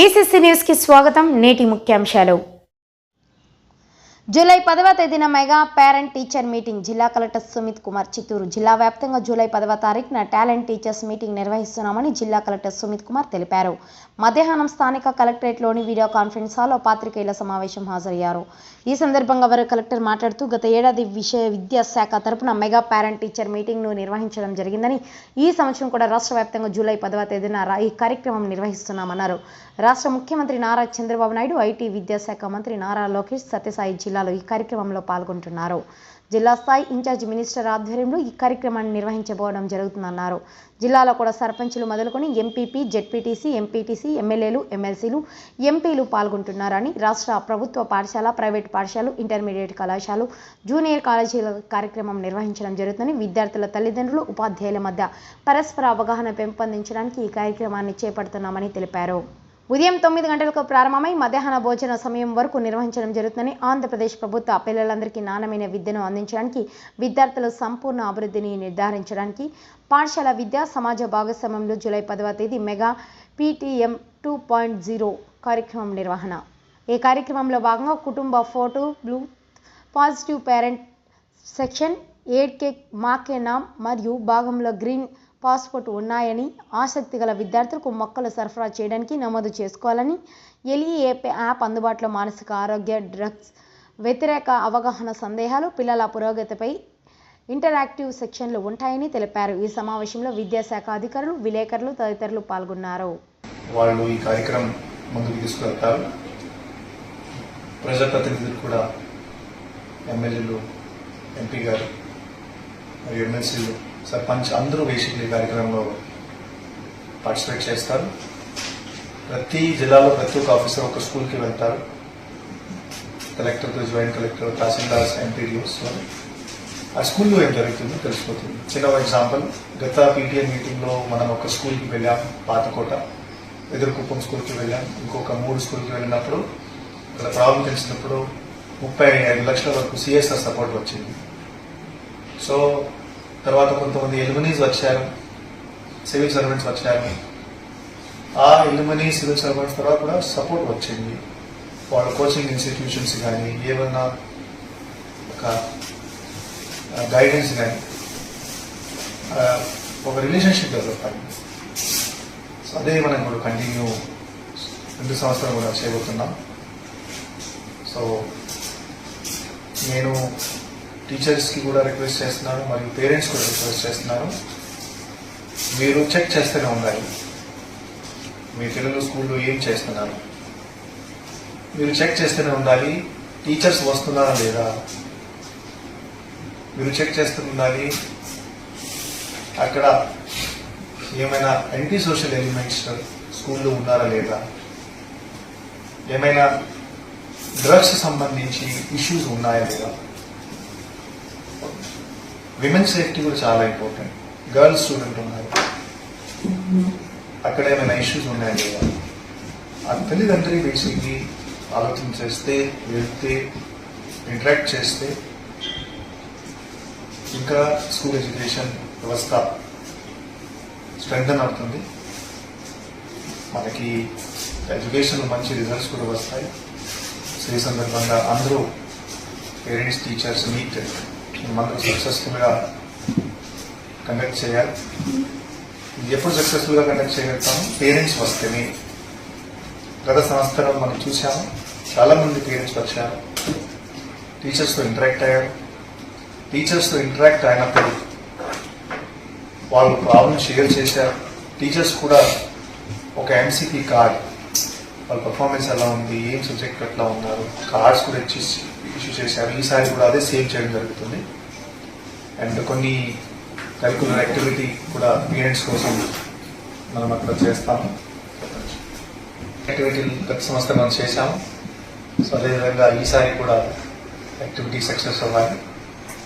BCC న్యూస్కి స్వాగతం. నేటి ముఖ్యాంశాలు. జూలై పదవ తేదీన మెగా పేరెంట్ టీచర్ మీటింగ్ జిల్లా కలెక్టర్ సుమిత్ కుమార్ చిత్తూరు జిల్లా వ్యాప్తంగా జూలై పదవ తారీఖున టాలెంట్ టీచర్స్ మీటింగ్ నిర్వహిస్తున్నామని జిల్లా కలెక్టర్ సుమిత్ కుమార్ తెలిపారు. మధ్యాహ్నం స్థానిక కలెక్టరేట్లోని వీడియో కాన్ఫరెన్స్ హాల్లో పాత్రికేయుల సమావేశం హాజరయ్యారు. ఈ సందర్భంగా వారు కలెక్టర్ మాట్లాడుతూ గత ఏడాది విషయ విద్యాశాఖ తరపున మెగా పేరెంట్ టీచర్ మీటింగ్ను నిర్వహించడం జరిగిందని ఈ సంవత్సరం కూడా రాష్ట్ర వ్యాప్తంగా జూలై పదవ తేదీన ఈ కార్యక్రమం నిర్వహిస్తున్నామన్నారు. రాష్ట్ర ముఖ్యమంత్రి నారా చంద్రబాబు నాయుడు ఐటీ విద్యాశాఖ మంత్రి నారా లోకేష్ సత్యసాయి జిల్లా జిల్లాలో ఈ కార్యక్రమంలో పాల్గొంటున్నారు. జిల్లా స్థాయి ఇన్ఛార్జ్ మినిస్టర్ ఆధ్వర్యంలో ఈ కార్యక్రమాన్ని నిర్వహించబోవడం జరుగుతుందన్నారు. జిల్లాలో కూడా సర్పంచులు మొదలుకొని ఎంపీపీ జెడ్పీటీసీ ఎంపీటీసీ ఎమ్మెల్యేలు ఎమ్మెల్సీలు ఎంపీలు పాల్గొంటున్నారని రాష్ట్ర ప్రభుత్వ పాఠశాల ప్రైవేట్ పాఠశాలలు ఇంటర్మీడియట్ కళాశాలలు జూనియర్ కాలేజీల కార్యక్రమం నిర్వహించడం జరుగుతుందని విద్యార్థుల తల్లిదండ్రులు ఉపాధ్యాయుల మధ్య పరస్పర అవగాహన పెంపొందించడానికి ఈ కార్యక్రమాన్ని చేపడుతున్నామని తెలిపారు. ఉదయం తొమ్మిది గంటలకు ప్రారంభమై మధ్యాహ్న భోజన సమయం వరకు నిర్వహించడం జరుగుతుందని ఆంధ్రప్రదేశ్ ప్రభుత్వ పిల్లలందరికీ నాణ్యమైన విద్యను అందించడానికి విద్యార్థుల సంపూర్ణ అభివృద్ధిని నిర్ధారించడానికి పాఠశాల విద్యా సమాజ భాగస్వామ్యంలో జూలై పదవ తేదీ mega PTM two point zero కార్యక్రమం నిర్వహణ. ఈ కార్యక్రమంలో భాగంగా కుటుంబ photo blue positive parent section aid cake మాకే నామ్ మరియు భాగంలో గ్రీన్ పాస్పోర్ట్ ఉన్నాయని ఆసక్తి గల విద్యార్థులకు మొక్కలు సరఫరా చేయడానికి నమోదు చేసుకోవాలని ఎలిఏపీ యాప్ అందుబాటులో మానసిక ఆరోగ్య డ్రగ్స్ వ్యతిరేక అవగాహన సందేహాలు పిల్లల పురోగతిపై ఇంటరాక్టివ్ సెక్షన్లు ఉంటాయని తెలిపారు. ఈ సమావేశంలో విద్యాశాఖ అధికారులు విలేకరులు తదితరులు పాల్గొన్నారు. వాళ్ళు ఈ కార్యక్రమం ముందుకు తీసుకువెళ్తారు. ప్రజాప్రతినిధులు కూడా ఎమ్మెల్యేలు ఎంపీ గారు మరియు ఎమ్మెల్సీలు సర్పంచ్ అందరూ బేసిక్లీ కార్యక్రమంలో పార్టిసిపేట్ చేస్తారు. ప్రతి జిల్లాలో ప్రతి ఒక్క ఆఫీసర్ ఒక స్కూల్కి వెళ్తారు. కలెక్టర్తో జాయింట్ కలెక్టర్ తహసీల్దార్స్ ఎంపీడీఓస్ ఆ స్కూల్లో ఏం జరుగుతుందో తెలిసిపోతుంది. చిన్న ఎగ్జాంపుల్ గత పీటీఎం మీటింగ్లో మనం ఒక స్కూల్కి వెళ్ళాం పాతకోట. ఎదురుకుప్పం స్కూల్కి వెళ్ళాం ఇంకొక మూడు స్కూల్కి వెళ్ళినప్పుడు ఇక్కడ ప్రాబ్లం తెలిసినప్పుడు ముప్పై ఐదు లక్షల వరకు సిఎస్ఆర్ సపోర్ట్ వచ్చింది. సో తర్వాత కొంతమంది ఎలిమినీస్ వచ్చారు సివిల్ సర్వెంట్స్ వచ్చారు. ఆ ఎలిమనీ సివిల్ సర్వెంట్స్ తర్వాత కూడా సపోర్ట్ వచ్చింది. వాళ్ళ కోచింగ్ ఇన్స్టిట్యూషన్స్ కానీ ఏమైనా ఒక గైడెన్స్ కానీ ఒక రిలేషన్షిప్ డెవలప్ అయింది. సో అదే మనం ఇప్పుడు కంటిన్యూ రెండు సంవత్సరాలు కూడా చేయబోతున్నాం. సో నేను టీచర్స్కి కూడా రిక్వెస్ట్ చేస్తున్నాను మరియు పేరెంట్స్ కూడా రిక్వెస్ట్ చేస్తున్నాను. మీరు చెక్ చేస్తూనే ఉండాలి. మీ పిల్లలు స్కూల్లో ఏం చేస్తున్నారు? మీరు చెక్ చేస్తూనే ఉండాలి టీచర్స్ వస్తున్నారా లేదా? మీరు చెక్ చేస్తూ ఉండాలి. అక్కడ ఏమైనా యాంటీ సోషల్ ఎలిమెంట్స్ స్కూల్లో ఉన్నారా లేదా? ఏమైనా డ్రగ్స్ సంబంధించి ఇష్యూస్ ఉన్నాయా లేదా? విమెన్ సేఫ్టీ కూడా చాలా ఇంపార్టెంట్ గర్ల్స్ స్టూడెంట్ ఉన్నారు. అక్కడ ఏమైనా ఇష్యూస్ ఉన్నాయా లేదా? ఆ తల్లిదండ్రి బేసిక్లీ ఆలోచన చేస్తే వెళ్తే ఇంటరాక్ట్ చేస్తే ఇంకా స్కూల్ ఎడ్యుకేషన్ వ్యవస్థ స్ట్రెంగ్థన్ అవుతుంది. మనకి ఎడ్యుకేషన్ మంచి రిజల్ట్స్ కూడా వస్తాయి. సో ఈ సందర్భంగా అందరూ పేరెంట్స్ టీచర్స్ మీట్ మనకు సక్సెస్ఫుల్గా కండక్ట్ చేయాలి. ఇది ఎప్పుడు సక్సెస్ఫుల్గా కండక్ట్ చేయగలుగుతాము పేరెంట్స్ వస్తేనే. గత సంవత్సరం మనం చూసాము చాలా మంది పేరెంట్స్ వచ్చారు. టీచర్స్తో ఇంటరాక్ట్ అయ్యారు. టీచర్స్తో ఇంటరాక్ట్ అయినప్పుడు వాళ్ళు ప్రాబ్లమ్ షేర్ చేశారు. టీచర్స్ కూడా ఒక ఎంసీపీ కార్డ్ వాళ్ళ పర్ఫార్మెన్స్ ఎలా ఉంది ఏం సబ్జెక్ట్ ఎట్లా ఉన్నారు కార్డ్స్ కూడా ఇచ్చేసి ఇష్యూ చేశారు. ఈసారి కూడా అదే సేవ్ చేయడం జరుగుతుంది. అండ్ కొన్ని కరికులర్ యాక్టివిటీ కూడా పేరెంట్స్ కోసం మనం అక్కడ చేస్తాము. యాక్టివిటీలు గత సంవత్సరం మనం చేశాము. సో అదేవిధంగా ఈసారి కూడా యాక్టివిటీ సక్సెస్ అవ్వాలి.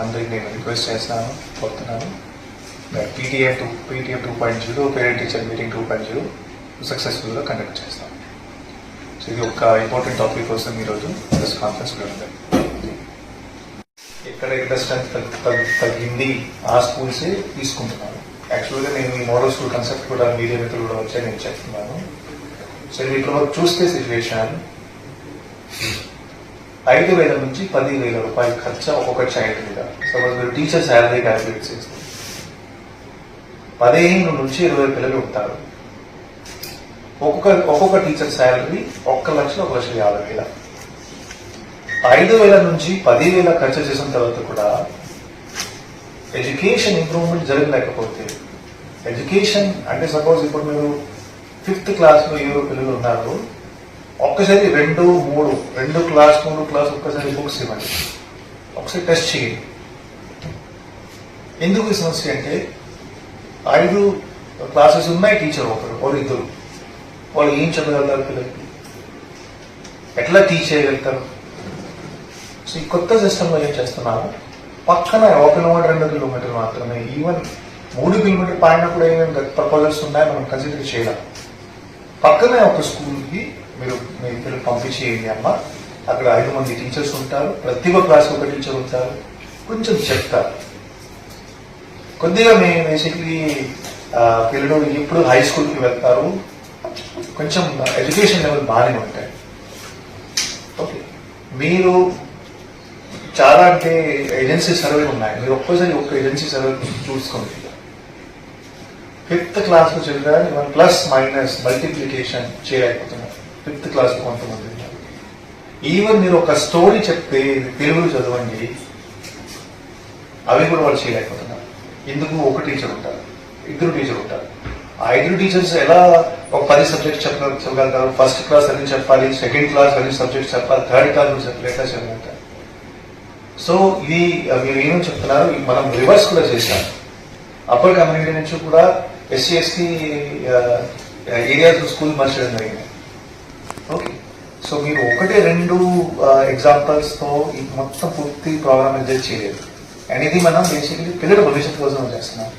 అందరికి నేను రిక్వెస్ట్ చేస్తాను కోరుతున్నాను. PTA two PTA two point zero parent teacher meeting two point zero సక్సెస్ఫుల్గా కండక్ట్ చేస్తాం సో ఇది ఒక ఇంపార్టెంట్ టాపిక్ కోసం ఈరోజు ప్రెస్ కాన్ఫరెన్స్ కూడా ఉంది. ఎక్కడ ఇంట్రెస్ట్ తగ్గింది ఆ స్కూల్సే తీసుకుంటున్నాను యాక్చువల్గా నేను ఈ మోడల్ స్కూల్ కన్సెప్ట్ కూడా మీడియా మిత్రులు కూడా వచ్చాయి నేను చెప్తున్నాను సో ఇప్పుడు చూస్తే సిచ్యువేషన్ ఐదు వేల నుంచి పది వేల రూపాయలు ఖర్చు ఒక్కొక్క చైల్డ్ మీద. సపోజ్ మీరు టీచర్ శాలరీ క్యాలిక్యులేట్ చేస్తే పదిహేను నుంచి ఇరవై పిల్లలు ఉంటారు. ఒక్కొక్క ఒక్కొక్క టీచర్ శాలరీ ఒక్క లక్ష ఒక లక్ష యాభై వేల. ఐదు వేల నుంచి పదివేల ఖర్చు చేసిన తర్వాత కూడా ఎడ్యుకేషన్ ఇంప్రూవ్మెంట్ జరగలేకపోతే ఎడ్యుకేషన్ అంటే సపోజ్ ఇప్పుడు మీరు ఫిఫ్త్ క్లాస్లో ఏవో పిల్లలు ఉన్నారు ఒక్కసారి రెండు మూడు రెండు క్లాస్ మూడు క్లాస్ ఒక్కసారి బుక్స్ ఇవ్వండి. ఒకసారి టెస్ట్ చేయండి. ఎందుకు ఈ సమస్య అంటే ఐదు క్లాసెస్ ఉన్నాయి టీచర్ ఒకరు ఒకరు ఇద్దరు. వాళ్ళు ఏం చెప్పగలుగుతారు పిల్లలకి? ఎట్లా టీచ్ చేయగలుగుతారు సో ఈ కొత్త సిస్టంలో ఏం చేస్తున్నాము పక్కన ఒక కిలోమీటర్ రెండు కిలోమీటర్లు మాత్రమే ఈవెన్ మూడు కిలోమీటర్ పైన కూడా ఏమేమి ప్రపోజల్స్ ఉన్నాయి మనం కన్సిడర్ చేయాలి. పక్కనే ఒక స్కూల్కి మీరు మీ పిల్లలు పంపించేయండి అమ్మ. అక్కడ ఐదు మంది టీచర్స్ ఉంటారు. ప్రతి ఒక్క క్లాస్ ఒక టీచర్ ఉంటారు. కొంచెం చెప్తారు. కొద్దిగా మేము బేసిక్లీ పిల్లలు ఇప్పుడు హై స్కూల్కి వెళ్తారు. కొంచెం ఎడ్యుకేషన్ లెవెల్ బాగానే ఉంటాయి. ఓకే మీరు చాలా అంటే ఏజెన్సీ సర్వే ఉన్నాయి. మీరు ఒక్కోసారి ఒక్క ఏజెన్సీ సర్వే చూసుకోండి. ఫిఫ్త్ క్లాస్లో children one plus minus multiplication చేయలేకపోతున్నారు. ఫిఫ్త్ క్లాస్లో కొంతమంది ఈవెన్ మీరు ఒక స్టోరీ చెప్తే తెలుగులో చదవండి అవి కూడా వాళ్ళు చేయలేకపోతున్నారు. ఎందుకు? ఒక టీచర్ ఉంటారు ఇద్దరు టీచర్ ఉంటారు. ఆ టీచర్స్ ఎలా ఒక పది సబ్జెక్ట్స్ చెప్ప చెప్పగలుగుతారు? ఫస్ట్ క్లాస్ అన్ని చెప్పాలి సెకండ్ క్లాస్ అన్ని సబ్జెక్ట్స్ చెప్పాలి థర్డ్ క్లాస్ చెప్పలేక చెప్పగలుగుతారు? సో ఇది మీరు ఏమని చెప్తున్నారు? మనం రివర్స్ కూడా చేశాం. అప్పర్ కమ్యూనిటీ నుంచి కూడా ఎస్సీ ఎస్టీ ఏరియాస్ స్కూల్ మార్చడం జరిగింది. ఓకే. సో మీరు ఒకటే రెండు ఎగ్జాంపుల్స్తో ఈ మొత్తం పూర్తి ప్రోగ్రామ్ అనేది చేయలేదు. అండ్ ఇది మనం బేసిక్లీ పిల్లల భవిష్యత్తు కోసం చేస్తున్నాం.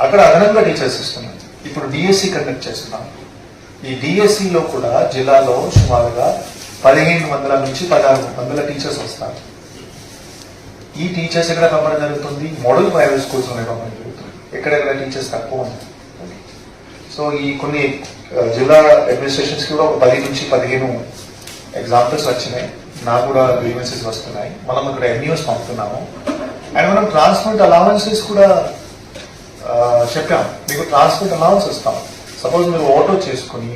అక్కడ అదనంగా టీచర్స్ ఇస్తున్నాం ఇప్పుడు డిఎస్సి కండక్ట్ చేస్తున్నాం. ఈ డిఎస్సిలో కూడా జిల్లాలో సుమారుగా పదిహేను వందల నుంచి పదహారు వందల టీచర్స్ వస్తారు. ఈ టీచర్స్ ఎక్కడ పంపడం జరుగుతుంది? మోడల్ ప్రైవేట్ స్కూల్స్ ఉన్నాయి పంపడం జరుగుతుంది. ఎక్కడెక్కడ టీచర్స్ తక్కువ ఉంది సో ఈ కొన్ని జిల్లా అడ్మినిస్ట్రేషన్స్ కూడా ఒక పది నుంచి పదిహేను ఎగ్జాంపుల్స్ వచ్చినాయి. నాకు కూడా గ్రీవెన్సెస్ వస్తున్నాయి. మనం ఇక్కడ ఎంఈఓస్ పంపుతున్నాము. అండ్ మనం ట్రాన్స్పోర్ట్ అలవెన్సెస్ కూడా చెప్పాం మీకు ట్రాన్స్పోర్ట్ అలవెన్స్ ఇస్తాం. సపోజ్ మీరు ఆటో చేసుకుని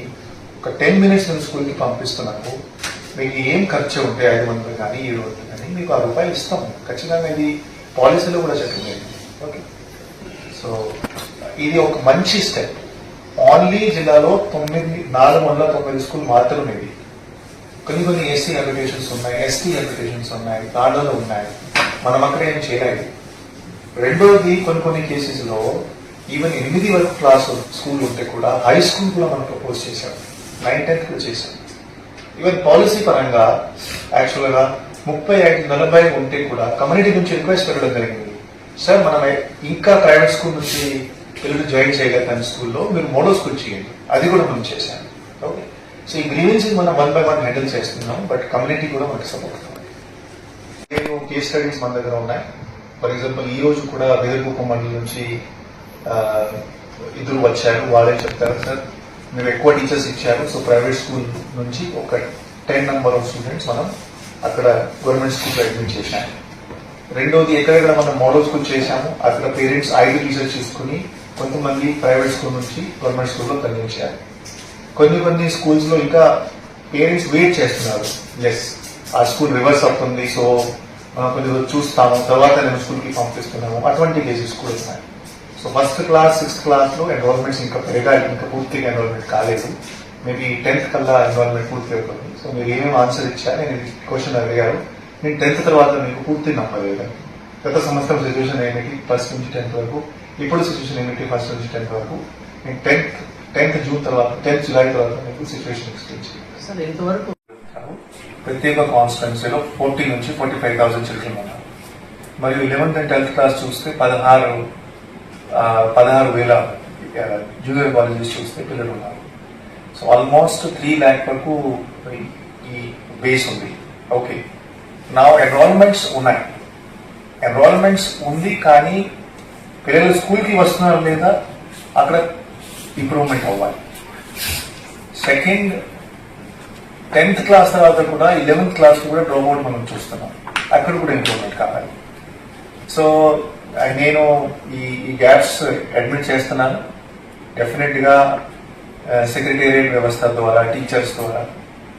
ఒక టెన్ మినిట్స్ నేను స్కూల్కి పంపిస్తున్నాను మీకు ఏం ఖర్చు ఉంటే ఐదు వందలు కానీ ఏడు వందలు కానీ మీకు ఆ రూపాయలు ఇస్తాం. ఖచ్చితంగా ఇది పాలసీలో కూడా చెప్పింది ఓకే సో ఇది ఒక మంచి స్టెప్ ఓన్లీ జిల్లాలో తొమ్మిది నాలుగు వందల తొమ్మిది స్కూల్ మాత్రమే ఇది కొన్ని కొన్ని ఎస్సీ అప్లికేషన్స్ ఉన్నాయి ఎస్టీ అప్లికేషన్స్ ఉన్నాయి దాంట్లో ఉన్నాయి. మనం అక్కడ ఏం చేయలేదు. రెండోది కొన్ని కొన్ని కేసెస్లో ఈవెన్ ఎనిమిది వరకు క్లాస్ స్కూల్ ఉంటే కూడా హై స్కూల్ కూడా మనం ప్రపోజ్ చేశాం. నైన్ టెన్త్ కూడా చేశాం. ఈవెన్ పాలసీ పరంగా యాక్చువల్గా ముప్పై ఐదు నలభై ఉంటే కూడా కమ్యూనిటీ నుంచి రిక్వెస్ట్ పెట్టడం జరిగింది. సార్ మనం ఇంకా ప్రైవేట్ స్కూల్ నుంచి పిల్లలు జాయిన్ చేయగలుగుతాను స్కూల్లో మీరు మోడో స్కూల్ చేయండి. అది కూడా మనం చేశాను ఓకే. సో ఈ గ్రీవెన్సీ మనం వన్ బై వన్ హ్యాండిల్ చేస్తున్నాం బట్ కమ్యూనిటీ కూడా మనకి సపోర్ట్ అవుతుంది నేను కేస్ స్టడీస్ మన దగ్గర ఉన్నాయి. ఫర్ ఎగ్జాంపుల్ ఈ రోజు కూడా వెదర్కుప్ప మండలి నుంచి ఇద్దరు వచ్చారు వాళ్ళే చెప్తారు సార్ మీరు ఎక్కువ టీచర్స్ ఇచ్చారు సో ప్రైవేట్ స్కూల్ నుంచి ఒక టెన్ నెంబర్ ఆఫ్ స్టూడెంట్స్ మనం అక్కడ గవర్నమెంట్ స్కూల్ అడ్మిట్ చేశాము. రెండోది ఎక్కడెక్కడ మనం మోడల్ స్కూల్ చేశాము అక్కడ పేరెంట్స్ ఐదు టీచర్స్ తీసుకుని కొంతమంది ప్రైవేట్ స్కూల్ నుంచి గవర్నమెంట్ స్కూల్లో కన్వించారు కొన్ని కొన్ని స్కూల్స్లో ఇంకా పేరెంట్స్ వెయిట్ చేస్తున్నారు. ఎస్ ఆ స్కూల్ రివర్స్ అవుతుంది సో కొన్ని రోజులు చూస్తాము తర్వాత నేను స్కూల్కి పంపిస్తున్నాము అటువంటి కేసెస్ కూడా ఉన్నాయి. సో ఫస్ట్ క్లాస్ సిక్స్త్ క్లాస్లో ఎన్రోల్మెంట్స్ ఇంకా పెరగాలి ఇంకా పూర్తిగా ఎన్రోల్మెంట్ కాలేదు. మేబీ టెన్త్ కల్లా ఎన్రోల్మెంట్ పూర్తి అవుతుంది. సో మీరు ఏమేమి ఆన్సర్ ఇచ్చా నేను క్వశ్చన్ అడిగారు. నేను టెన్త్ తర్వాత మీకు పూర్తి నమ్మలేదు గత సంవత్సరం సిచ్యువేషన్ ఏమిటి? ఫస్ట్ నుంచి టెన్త్ వరకు. ఇప్పుడు సిచ్యువేషన్ ఏమిటి? ఫస్ట్ నుంచి టెన్త్ వరకు. నేను టెన్త్ టెన్త్ జూన్ తర్వాత టెన్త్ జులై తర్వాత మీకు సిచ్యువేషన్ ఎక్స్ప్లెయిన్ చేయాలి ప్రతి ఒక్క ప్రత్యేక కాన్స్టిట్యున్సీలో ఫోర్టీ నుంచి ఫార్టీ ఫైవ్ థౌసండ్ చిల్డ్రన్ ఉన్నారు మరియు లెవెన్త్ అండ్ ట్వెల్త్ క్లాస్ చూస్తే పదహారు పదహారు వేల జూనియర్ కాలేజెస్ చూస్తే పిల్లలు ఉన్నారు సో ఆల్మోస్ట్ త్రీ ల్యాక్ వరకు ఈ- ఈ బేస్ ఉంది. ఓకే నా ఎన్రోల్మెంట్స్ ఉన్నాయి. ఎన్రోల్మెంట్స్ ఉంది కానీ పిల్లలు స్కూల్కి వస్తున్నారు లేదా? అక్కడ ఇంప్రూవ్మెంట్ అవ్వాలి. సెకండ్ టెన్త్ క్లాస్ తర్వాత కూడా ఇలెవెన్త్ క్లాస్ కూడా డ్రాప్ అవుట్ మనం చూస్తున్నాం. అక్కడ కూడా ఇంప్రూవ్మెంట్ కావాలి. సో నేను ఈ ఈ గ్యాప్స్ అడ్మిట్ చేస్తున్నాను. డెఫినెట్గా సెక్రటేరియట్ వ్యవస్థ ద్వారా టీచర్స్ ద్వారా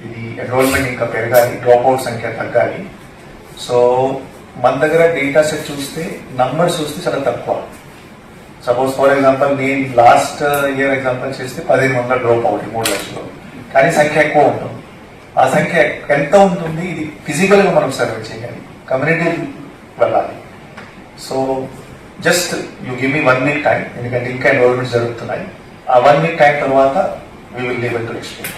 ఇది ఎన్రోల్మెంట్ ఇంకా పెరగాలి డ్రాప్ అవుట్ సంఖ్య తగ్గాలి. సో మన దగ్గర డేటా సెట్ చూస్తే నంబర్స్ చూస్తే చాలా తక్కువ. సపోజ్ ఫర్ ఎగ్జాంపుల్ నేను లాస్ట్ ఇయర్ ఎగ్జాంపుల్ చేస్తే పదిహేను వందల డ్రాప్ అవుట్ మూడు లక్షలు. కానీ సంఖ్య ఎక్కువ ఉంటుంది. ఆ సంఖ్య ఎంత ఉంటుంది? ఇది ఫిజికల్గా మనం సర్వే చేయాలి. కమ్యూనిటీ వెళ్ళాలి. So just you give me one week time ఎందుకంటే ఇంకా ఎన్రోల్మెంట్ జరుగుతున్నాయి. ఆ వన్ వీక్ టైం తర్వాత we will able to explain